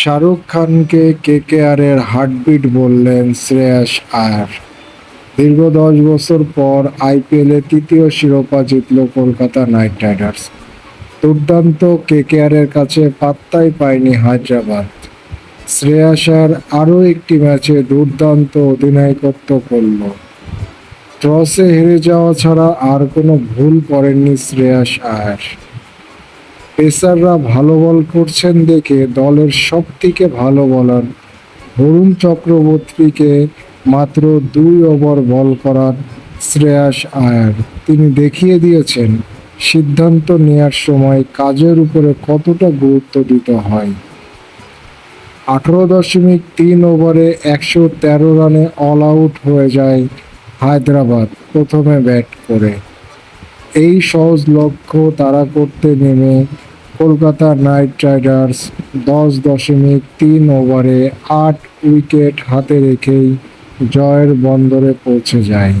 শাহরুখ খানকে কেকেআরের হার্টবিট বললেন শ্রেয়াস আয়ার। দীর্ঘ দশ বছর পর আইপিএলে তৃতীয় শিরোপা জিতল কলকাতা নাইট রাইডার্স। দুর্দান্ত কেকেআরের কাছে পাত্তাই পায়নি হায়দ্রাবাদ। শ্রেয়াস আয়ার আরও একটি ম্যাচে দুর্দান্ত অধিনায়কত্ব করল। টসে হেরে যাওয়া ছাড়া আর কোনো ভুল করেননি শ্রেয়াস আয়ার। পেসাররা ভালো বল করছেন দেখে দলের সব থেকে ভালো বলার বরুণ চক্রবর্তীকে মাত্র দুই ওভার বল করার শ্রেয়াস আয়ার। তিনি দেখিয়ে দিয়েছেন, সিদ্ধান্ত নেয়ার সময় কাজের উপরে কতটা গুরুত্ব দিতে হয়। আঠারো দশমিক তিন ওভারে একশো তেরো রানে অল আউট হয়ে যায় হায়দ্রাবাদ প্রথমে ব্যাট করে। এই সহজ লক্ষ্য তারা করতে নেমে কলকাতা নাইট রাইডার্স দশ দশমিক তিন ওভারে আট উইকেট হাতে রেখেই জয়ের বন্দরে পৌঁছে যায়।